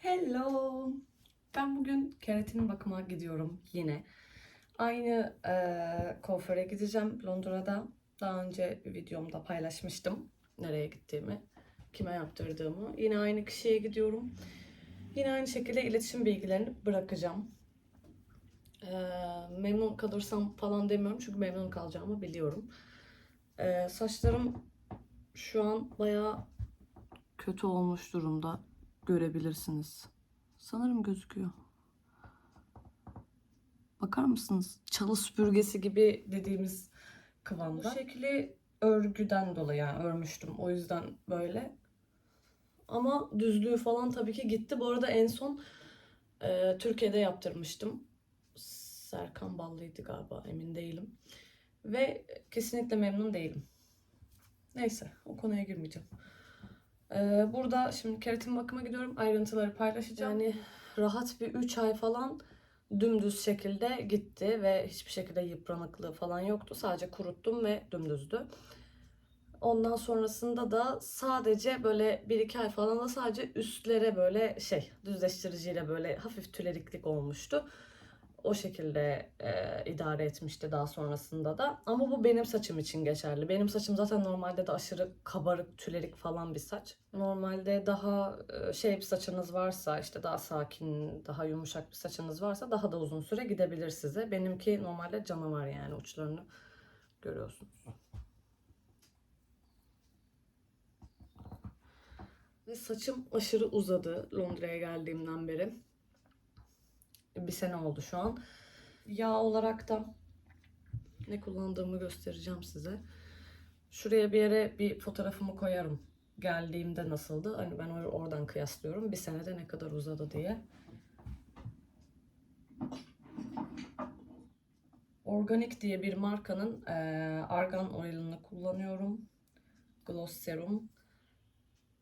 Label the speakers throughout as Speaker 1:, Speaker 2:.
Speaker 1: Hello. Ben bugün keratin bakıma gidiyorum yine. Aynı eee kuaföre gideceğim Londra'da. Daha önce bir videomda paylaşmıştım nereye gittiğimi, kime yaptırdığımı. Yine aynı kişiye gidiyorum. Yine aynı şekilde iletişim bilgilerini bırakacağım. Eee, memnun kalırsam falan demiyorum çünkü memnun kalacağımı biliyorum. Eee, saçlarım şu an bayağı kötü olmuş durumda görebilirsiniz. Sanırım gözüküyor. Bakar mısınız? Çalı süpürgesi gibi dediğimiz kıvamda. Bu şekli örgüden dolayı yani örmüştüm. O yüzden böyle. Ama düzlüğü falan tabii ki gitti. Bu arada en son e, Türkiye'de yaptırmıştım. Serkan Ballı'ydı galiba emin değilim. Ve kesinlikle memnun değilim. Neyse o konuya girmeyeceğim. Ee, burada şimdi keratin bakıma gidiyorum. Ayrıntıları paylaşacağım. Yani rahat bir 3 ay falan dümdüz şekilde gitti ve hiçbir şekilde yıpranıklığı falan yoktu. Sadece kuruttum ve dümdüzdü. Ondan sonrasında da sadece böyle 1-2 ay falan da sadece üstlere böyle şey düzleştiriciyle böyle hafif tüleriklik olmuştu. O şekilde e, idare etmişti daha sonrasında da. Ama bu benim saçım için geçerli. Benim saçım zaten normalde de aşırı kabarık, tülerik falan bir saç. Normalde daha e, şey bir saçınız varsa, işte daha sakin, daha yumuşak bir saçınız varsa daha da uzun süre gidebilir size. Benimki normalde canavar yani uçlarını görüyorsunuz. Ve saçım aşırı uzadı Londra'ya geldiğimden beri bir sene oldu şu an. Yağ olarak da ne kullandığımı göstereceğim size. Şuraya bir yere bir fotoğrafımı koyarım. Geldiğimde nasıldı? Hani ben or- oradan kıyaslıyorum. Bir senede ne kadar uzadı diye. Organik diye bir markanın eee, argan oil'ını kullanıyorum. Gloss Serum.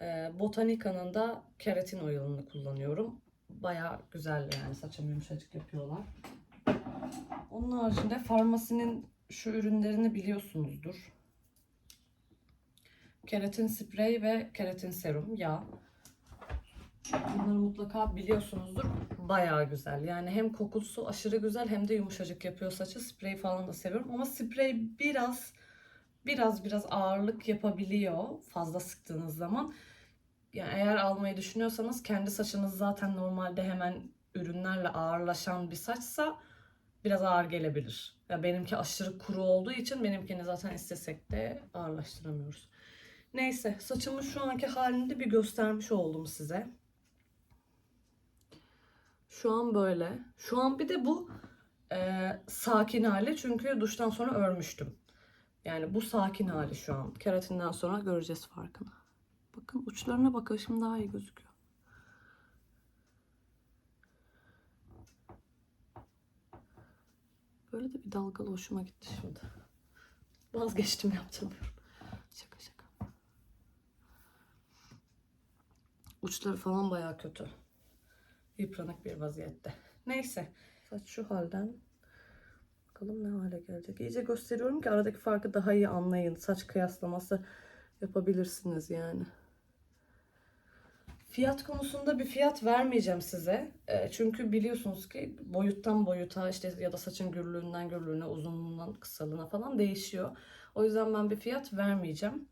Speaker 1: Eee Botanica'nın da keratin oil'ını kullanıyorum. Baya güzel yani saçımı yumuşacık yapıyorlar. Onun haricinde farmasinin şu ürünlerini biliyorsunuzdur. Keratin sprey ve keratin serum yağ. Bunları mutlaka biliyorsunuzdur. Bayağı güzel. Yani hem kokusu aşırı güzel hem de yumuşacık yapıyor saçı. Sprey falan da seviyorum ama sprey biraz biraz biraz ağırlık yapabiliyor fazla sıktığınız zaman. Yani eğer almayı düşünüyorsanız kendi saçınız zaten normalde hemen ürünlerle ağırlaşan bir saçsa biraz ağır gelebilir. Ya benimki aşırı kuru olduğu için benimkini zaten istesek de ağırlaştıramıyoruz. Neyse saçımın şu anki halini de bir göstermiş oldum size. Şu an böyle. Şu an bir de bu e, sakin hali çünkü duştan sonra örmüştüm. Yani bu sakin hali şu an. Keratinden sonra göreceğiz farkını. Bakın uçlarına bakın daha iyi gözüküyor. Böyle de bir dalgalı hoşuma gitti şimdi. Vazgeçtim yaptırmıyorum. Şaka şaka. Uçları falan baya kötü. Yıpranık bir vaziyette. Neyse. Saç şu halden. Bakalım ne hale gelecek. İyice gösteriyorum ki aradaki farkı daha iyi anlayın. Saç kıyaslaması yapabilirsiniz yani. Fiyat konusunda bir fiyat vermeyeceğim size. E, çünkü biliyorsunuz ki boyuttan boyuta işte ya da saçın gürlüğünden gürlüğüne, uzunluğundan kısalığına falan değişiyor. O yüzden ben bir fiyat vermeyeceğim.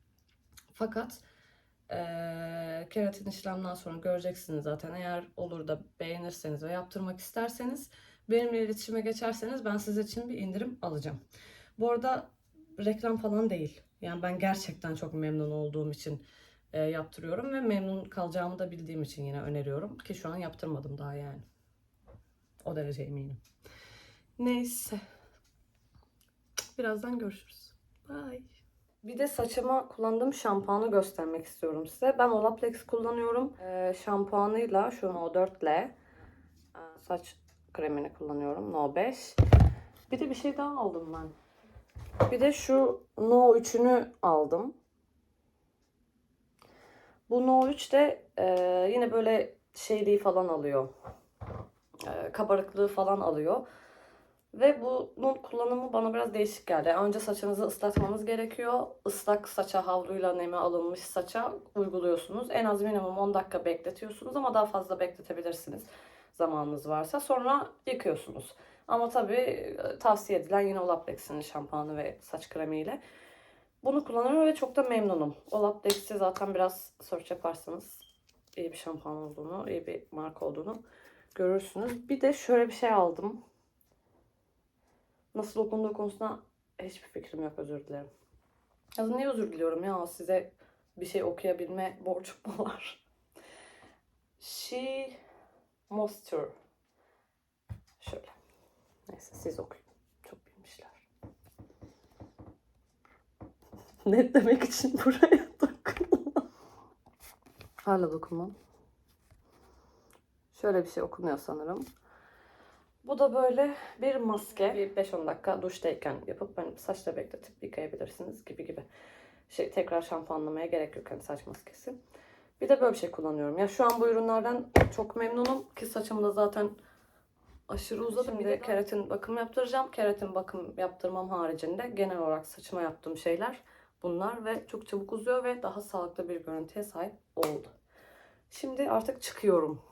Speaker 1: Fakat e, keratin işlemden sonra göreceksiniz zaten. Eğer olur da beğenirseniz ve yaptırmak isterseniz benimle iletişime geçerseniz ben size için bir indirim alacağım. Bu arada reklam falan değil. Yani ben gerçekten çok memnun olduğum için e, yaptırıyorum ve memnun kalacağımı da bildiğim için yine öneriyorum ki şu an yaptırmadım daha yani. O derece eminim. Neyse. Birazdan görüşürüz. Bye. Bir de saçıma kullandığım şampuanı göstermek istiyorum size. Ben Olaplex kullanıyorum. Ee, şampuanıyla şu No4 ile e, saç kremini kullanıyorum. No 5. Bir de bir şey daha aldım ben. Bir de şu No 3'ünü aldım. Bu No 3 de e, yine böyle şeyliği falan alıyor. E, kabarıklığı falan alıyor. Ve bunun kullanımı bana biraz değişik geldi. Önce saçınızı ıslatmanız gerekiyor. Islak saça havluyla neme alınmış saça uyguluyorsunuz. En az minimum 10 dakika bekletiyorsunuz ama daha fazla bekletebilirsiniz zamanınız varsa. Sonra yıkıyorsunuz. Ama tabii tavsiye edilen yine Olaplex'in şampuanı ve saç kremiyle. Bunu kullanıyorum ve çok da memnunum. Olaplex'i zaten biraz search yaparsanız iyi bir şampuan olduğunu, iyi bir marka olduğunu görürsünüz. Bir de şöyle bir şey aldım. Nasıl okunduğu konusunda hiçbir fikrim yok özür dilerim. Ya niye özür diliyorum ya size bir şey okuyabilme borcum var? She Moisture. Şöyle. Neyse siz okuyun. Çok bilmişler. Ne demek için buraya dokunmam. Hala dokunmam. Şöyle bir şey okunuyor sanırım. Bu da böyle bir maske. Bir 5-10 dakika duştayken yapıp hani saçla bekletip yıkayabilirsiniz gibi gibi. Şey tekrar şampuanlamaya gerek yok hani saç maskesi. Bir de böyle bir şey kullanıyorum. Ya şu an bu ürünlerden çok memnunum ki saçım da zaten aşırı uzadı. Şimdi keratin bakım yaptıracağım. Keratin bakım yaptırmam haricinde genel olarak saçıma yaptığım şeyler bunlar ve çok çabuk uzuyor ve daha sağlıklı bir görüntüye sahip oldu. Şimdi artık çıkıyorum.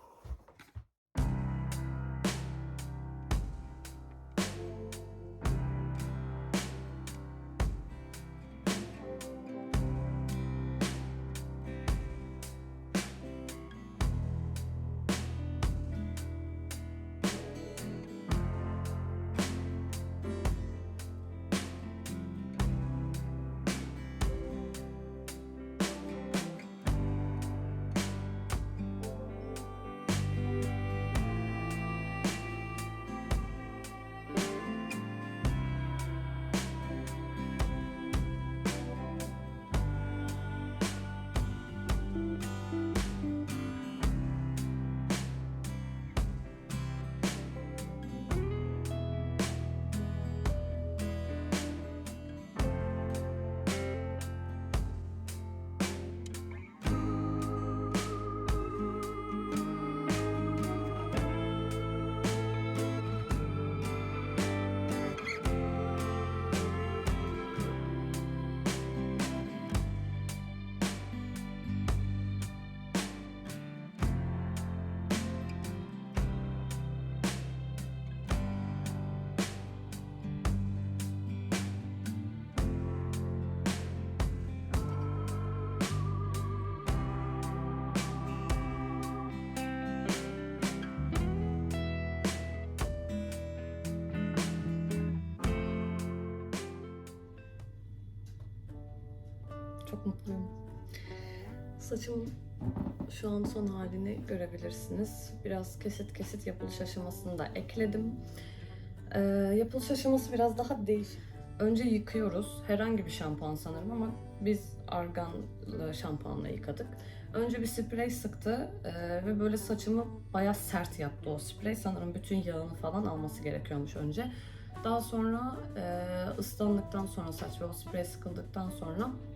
Speaker 1: Çok mutluyum. Saçımın şu an son halini görebilirsiniz. Biraz kesit kesit yapılış aşamasını da ekledim. Ee, yapılış aşaması biraz daha değişik. Önce yıkıyoruz. Herhangi bir şampuan sanırım ama biz arganlı şampuanla yıkadık. Önce bir sprey sıktı ee, ve böyle saçımı bayağı sert yaptı o sprey. Sanırım bütün yağını falan alması gerekiyormuş önce. Daha sonra e, ıslandıktan sonra saç ve o sprey sıkıldıktan sonra e,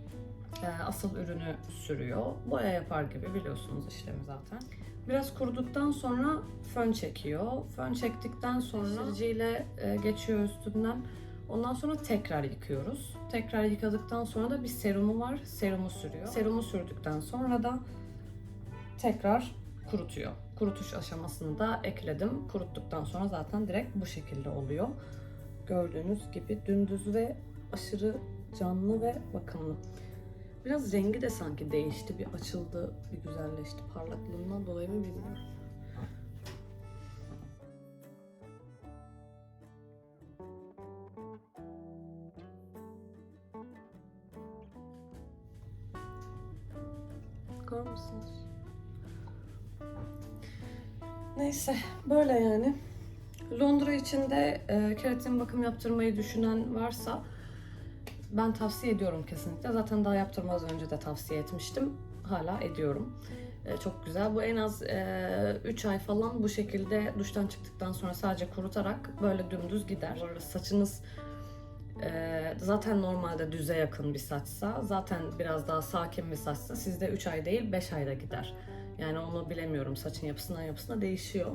Speaker 1: asıl ürünü sürüyor. Boya yapar gibi biliyorsunuz işlemi zaten. Biraz kuruduktan sonra fön çekiyor. Fön çektikten sonra siliciyle e, geçiyor üstünden. Ondan sonra tekrar yıkıyoruz. Tekrar yıkadıktan sonra da bir serumu var. Serumu sürüyor. Serumu sürdükten sonra da tekrar kurutuyor. Kurutuş aşamasını da ekledim. Kuruttuktan sonra zaten direkt bu şekilde oluyor. Gördüğünüz gibi dümdüz ve aşırı canlı ve bakımlı. Biraz rengi de sanki değişti, bir açıldı, bir güzelleşti. Parlaklığından dolayı mı bilmiyorum. Bakar mısınız? Neyse, böyle yani. Londra içinde e, keratin bakım yaptırmayı düşünen varsa ben tavsiye ediyorum kesinlikle. Zaten daha yaptırmaz önce de tavsiye etmiştim. Hala ediyorum. Ee, çok güzel. Bu en az 3 ay falan bu şekilde duştan çıktıktan sonra sadece kurutarak böyle dümdüz gider. Saçınız e, zaten normalde düze yakın bir saçsa, zaten biraz daha sakin bir saçsa sizde 3 ay değil 5 ayda gider. Yani onu bilemiyorum. Saçın yapısından yapısına değişiyor.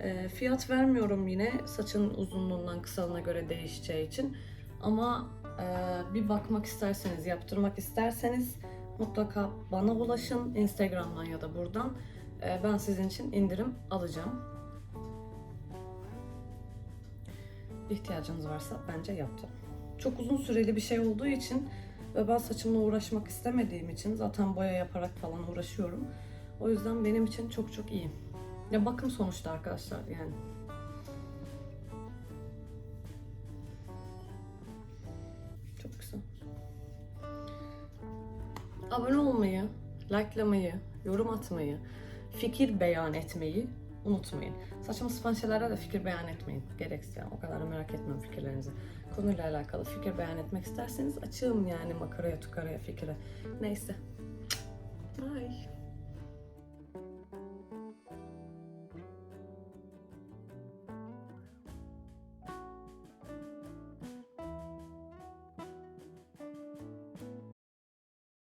Speaker 1: Ee, fiyat vermiyorum yine saçın uzunluğundan kısalığına göre değişeceği için. Ama e, bir bakmak isterseniz, yaptırmak isterseniz mutlaka bana ulaşın Instagram'dan ya da buradan. Ee, ben sizin için indirim alacağım. İhtiyacınız varsa bence yaptırın. Çok uzun süreli bir şey olduğu için ve ben saçımla uğraşmak istemediğim için zaten boya yaparak falan uğraşıyorum. O yüzden benim için çok çok iyi. Ya bakım sonuçta arkadaşlar yani. Abone olmayı, likelamayı, yorum atmayı, fikir beyan etmeyi unutmayın. Saçma sapan şeylere de fikir beyan etmeyin. Gereksiz yani o kadar da merak etmiyorum fikirlerinizi. Konuyla alakalı fikir beyan etmek isterseniz açığım yani makaraya tukaraya fikire. Neyse. Bye.